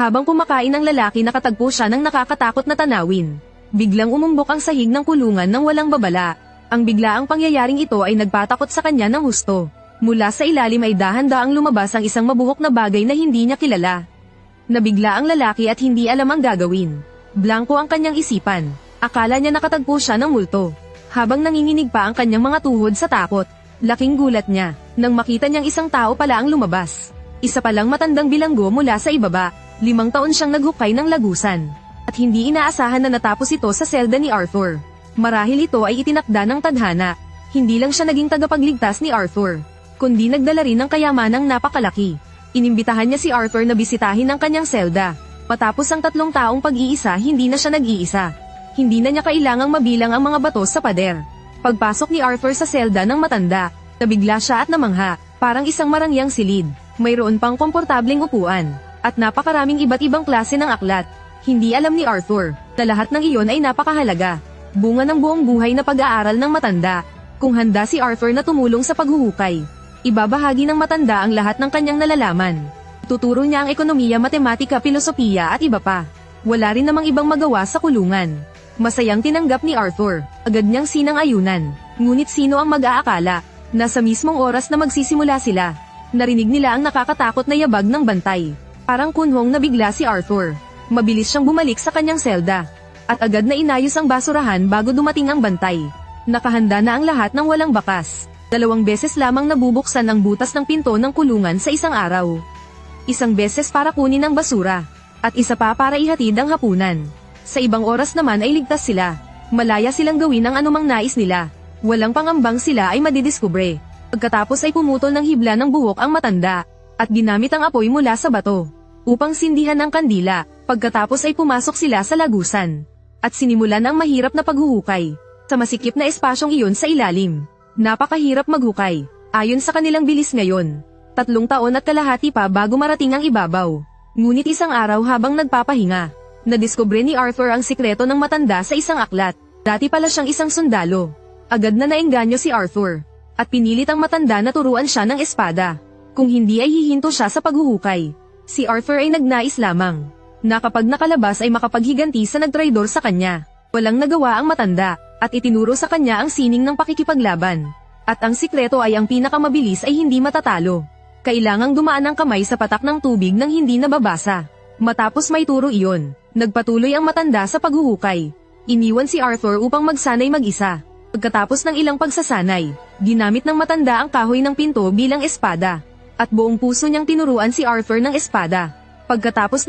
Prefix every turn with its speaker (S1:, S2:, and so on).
S1: Habang kumakain ang lalaki nakatagpo siya ng nakakatakot na tanawin. Biglang umumbok ang sahig ng kulungan ng walang babala. Ang biglaang pangyayaring ito ay nagpatakot sa kanya ng husto. Mula sa ilalim ay dahan-daang lumabas ang isang mabuhok na bagay na hindi niya kilala. Nabigla ang lalaki at hindi alam ang gagawin. Blanco ang kanyang isipan. Akala niya nakatagpo siya ng multo. Habang nanginginig pa ang kanyang mga tuhod sa takot, laking gulat niya nang makita niyang isang tao pala ang lumabas. Isa palang matandang bilanggo mula sa ibaba, limang taon siyang naghukay ng lagusan. At hindi inaasahan na natapos ito sa selda ni Arthur. Marahil ito ay itinakda ng tadhana. Hindi lang siya naging tagapagligtas ni Arthur, kundi nagdala rin ng kayamanang napakalaki. Inimbitahan niya si Arthur na bisitahin ang kanyang selda. Matapos ang tatlong taong pag-iisa hindi na siya nag-iisa. Hindi na niya kailangang mabilang ang mga bato sa pader. Pagpasok ni Arthur sa selda ng matanda, nabigla siya at namangha, parang isang marangyang silid. Mayroon pang komportableng upuan, at napakaraming iba't ibang klase ng aklat. Hindi alam ni Arthur, na lahat ng iyon ay napakahalaga. Bunga ng buong buhay na pag-aaral ng matanda. Kung handa si Arthur na tumulong sa paghuhukay, ibabahagi ng matanda ang lahat ng kanyang nalalaman. Tuturo niya ang ekonomiya, matematika, filosofiya at iba pa. Wala rin namang ibang magawa sa kulungan. Masayang tinanggap ni Arthur, agad niyang sinang ayunan. Ngunit sino ang mag-aakala? Nasa mismong oras na magsisimula sila. Narinig nila ang nakakatakot na yabag ng bantay. Parang kunhong nabigla si Arthur. Mabilis siyang bumalik sa kanyang selda. At agad na inayos ang basurahan bago dumating ang bantay. Nakahanda na ang lahat ng walang bakas. Dalawang beses lamang nabubuksan ang butas ng pinto ng kulungan sa isang araw. Isang beses para kunin ang basura. At isa pa para ihatid ang hapunan. Sa ibang oras naman ay ligtas sila. Malaya silang gawin ang anumang nais nila. Walang pangambang sila ay madidiskubre. Pagkatapos ay pumutol ng hibla ng buhok ang matanda. At ginamit ang apoy mula sa bato. Upang sindihan ang kandila. Pagkatapos ay pumasok sila sa lagusan. At sinimulan ang mahirap na paghuhukay. Sa masikip na espasyong iyon sa ilalim. Napakahirap maghukay. Ayon sa kanilang bilis ngayon. Tatlong taon at kalahati pa bago marating ang ibabaw. Ngunit isang araw habang nagpapahinga, nadiskubre ni Arthur ang sikreto ng matanda sa isang aklat. Dati pala siyang isang sundalo. Agad na naengganyo si Arthur. At pinilit ang matanda na turuan siya ng espada. Kung hindi ay hihinto siya sa paghuhukay. Si Arthur ay nagnais lamang. Na kapag nakalabas ay makapaghiganti sa nagtraidor sa kanya. Walang nagawa ang matanda, at itinuro sa kanya ang sining ng pakikipaglaban. At ang sikreto ay ang pinakamabilis ay hindi matatalo. Kailangang dumaan ang kamay sa patak ng tubig nang hindi nababasa. Matapos may turo iyon, nagpatuloy ang matanda sa paghuhukay. Iniwan si Arthur upang magsanay mag-isa. Pagkatapos ng ilang pagsasanay, ginamit ng matanda ang kahoy ng pinto bilang espada. At buong puso niyang tinuruan si Arthur ng espada. Pagkatapos ng